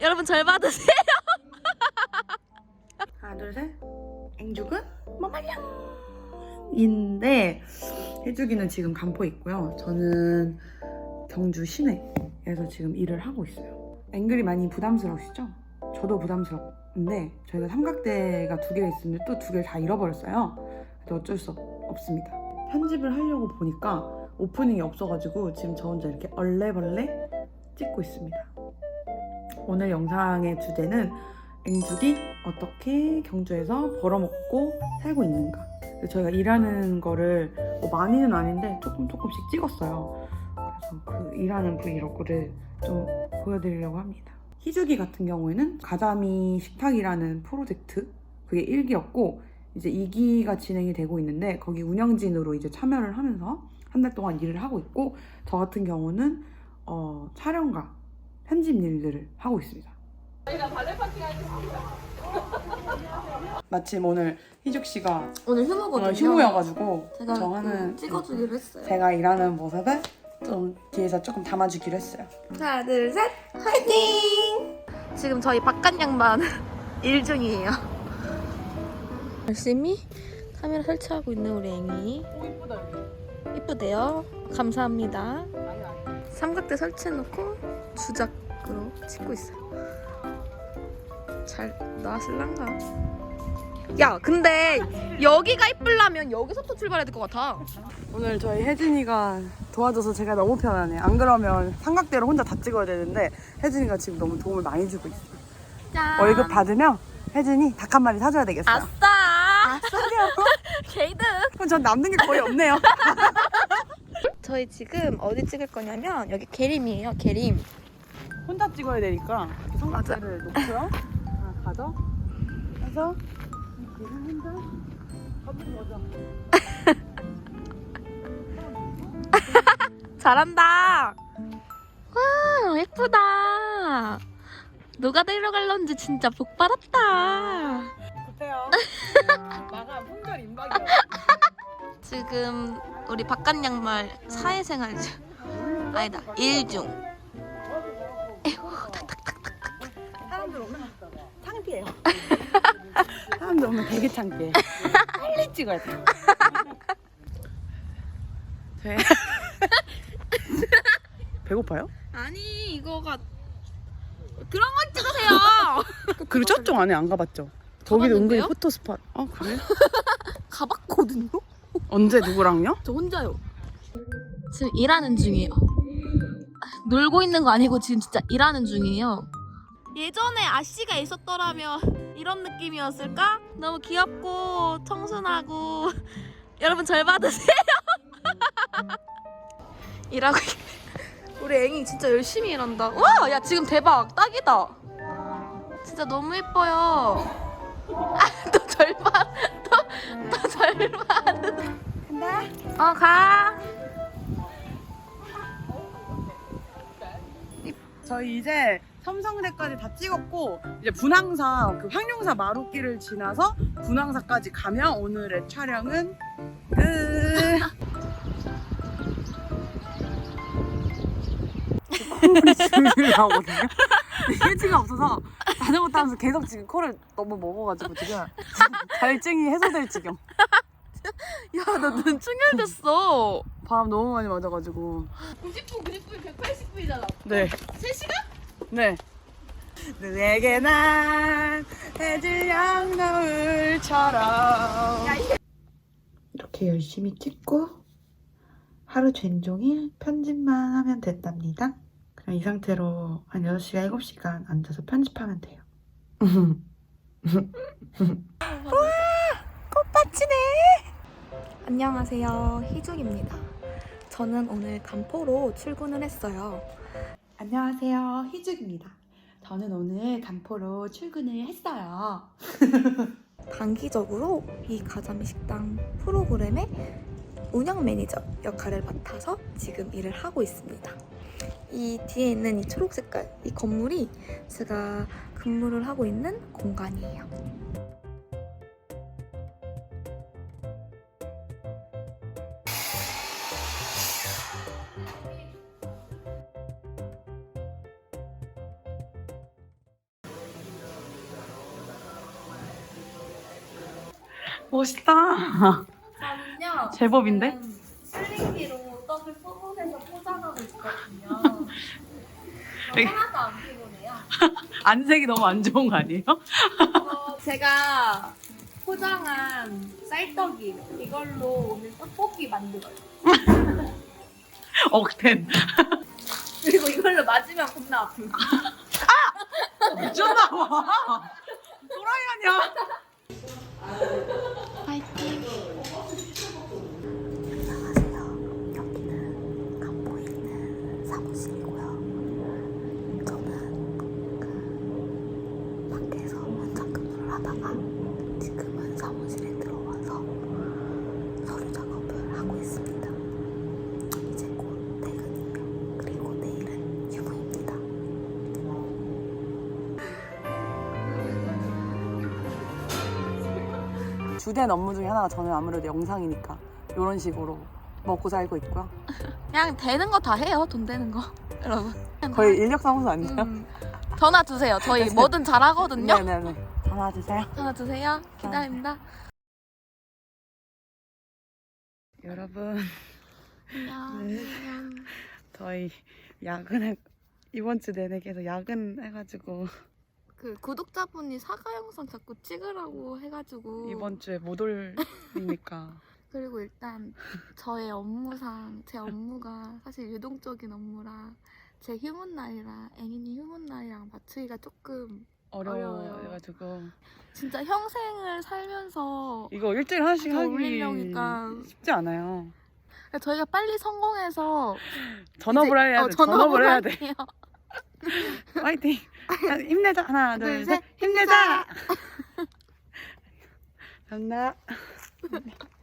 여러분 절 받으세요. 하나 둘 셋. 앵죽은 머말량 인데 해주기는 지금 간포 있고요. 저는 경주 시내에서 지금 일을 하고 있어요. 앵글이 많이 부담스러우시죠? 저도 부담스럽는데 저희가 삼각대가 두 개가 있으면 또두 개를 다 잃어버렸어요. 그래서 어쩔 수 없습니다. 편집을 하려고 보니까 오프닝이 없어가지고 지금 저 혼자 이렇게 얼레벌레 찍고 있습니다 오늘 영상의 주제는 앵죽이 어떻게 경주에서 벌어먹고 살고 있는가. 저희가 일하는 거를 뭐 많이는 아닌데 조금 조금씩 찍었어요. 그래서 그 일하는 브이로그를 좀 보여드리려고 합니다. 희주기 같은 경우에는 가자미 식탁이라는 프로젝트 그게 1기였고 이제 2기가 진행이 되고 있는데 거기 운영진으로 이제 참여를 하면서 한 달 동안 일을 하고 있고 저 같은 경우는 어, 촬영과 편집 일들을 하고 있습니다. 마침 오늘 희죽 씨가 오늘 휴무거든요. 오늘 휴무여가지고 제가 저는 그 찍어주기로 했어요. 제가 일하는 모습을 좀 뒤에서 조금 담아주기로 했어요. 하나 둘 셋, 화이팅! 지금 저희 바깥 양반 일 중이에요. 열심히 카메라 설치하고 있는 우리 앵이. 오 이쁘다. 이쁘대요. 감사합니다. 삼각대 설치해놓고 주작으로 찍고 있어요. 잘 나왔을란가? 야, 근데 여기가 이쁘려면 여기서부터 출발해야 될 것 같아. 오늘 저희 혜진이가 도와줘서 제가 너무 편하네. 안 그러면 삼각대로 혼자 다 찍어야 되는데 혜진이가 지금 너무 도움을 많이 주고 있어요. 짠. 월급 받으면 혜진이 닭 한 마리 사줘야 되겠어요. 아싸! 아싸요. 게이드! 그럼 전 남는 게 거의 없네요. 저희 지금 어디 찍을 거냐면 여기 계림이에요, 계림. 혼자 찍어야 되니까 삼각대를 놓고요. 하나 가져. 해서 이렇게 혼자 가는 거죠. 잘한다. 와 예쁘다. 누가 데려갈런지 진짜 복 받았다. 급해요. 마감 품절 임박이요. 지금 우리 바깥 양말 사회생활 중 아니다 일 중. 창피해요. 사람들 오면 되게 창피해. 빨리 찍어야 돼. 제 배고파요? 아니 이거가 그런 걸 찍으세요. 그리고 저쪽 안에 안 가봤죠? 저기도 은근히 가봤는데요? 포토 스팟. 아 그래? 가봤거든요. 언제 누구랑요? 저 혼자요. 지금 일하는 중이에요. 놀고 있는 거 아니고 지금 진짜 일하는 중이에요. 예전에 아씨가 있었더라면 이런 느낌이었을까? 너무 귀엽고 청순하고 여러분 절 받으세요. 일하고 있- 우리 앵이 진짜 열심히 일한다. 와, 야 지금 대박 딱이다. 진짜 너무 예뻐요. 아, 또 절반, 또, 또 절반. 간다. 어, 가. 저희 이제 삼성대까지 다 찍었고 이제 분황사 그 황룡사 마루길을 지나서 분황사까지 가면 오늘의 촬영은 끝. 콜이 줄줄 나오거든요. 휴지가 없어서 자전거 타면서 계속 지금 콜을 너무 먹어가지고 지금 갈증이 해소될 지경. 야, 나 눈 충혈됐어. 바람 너무 많이 맞아가지고. 90분, 90분, 180분이잖아. 네. 3시간? 네. 누에게 난 해질녘 노을처럼 이렇게 열심히 찍고 하루 종일 편집만 하면 됐답니다. 그냥 이 상태로 한 6시간, 7시간 앉아서 편집하면 돼요. 안녕하세요. 희중입니다. 저는 오늘 간포로 출근을 했어요. 안녕하세요. 희죽입니다. 저는 오늘 간포로 출근을 했어요. 단기적으로 이 가자미 식당 프로그램의 운영 매니저 역할을 맡아서 지금 일을 하고 있습니다. 이 뒤에 있는 이 초록 색깔 이 건물이 제가 근무를 하고 있는 공간이에요. 멋있다. 저는요. 제법인데? 지금 슬링기로 떡을 소분해서 포장하고 있거든요. 저 하나도 안 피곤해요. 안색이 너무 안 좋은 거 아니에요? 어, 제가 포장한 쌀떡이 이걸로 오늘 떡볶이 만들어요. 억텐. 그리고 이걸로 맞으면 겁나 아픈 거. 미쳤나 봐. 또라이 아니야? 주된 업무 중에 하나가 저는 아무래도 영상이니까 이런 식으로 먹고 살고 있고요. 그냥 되는 거 다 해요. 돈 되는 거. 여러분. 거의 인력사무소 아니에요? 음. 전화 주세요. 저희 뭐든 잘하거든요. 네네네. 전화 주세요. 전화 주세요. 기다립니다. 여러분, 안녕. 저희 야근해 이번 주 내내 계속 야근해가지고 그 구독자분이 사과 영상 자꾸 찍으라고 해가지고 이번 주에 못 올리니까 그리고 일단 저의 업무상 제 업무가 사실 유동적인 업무라 제 휴문 날이랑 애기니 휴문 날이랑 맞추기가 조금 어려워요. 어려워가지고 진짜 평생을 살면서 이거 일주일 하나씩 하기 쉽지 않아요. 저희가 빨리 성공해서 전업을 이제- 해야 어, 돼. 전업을 해야 돼. 화이팅. 힘내자. 하나, 둘, 둘, 셋. 셋. 힘내자. 감사합니다.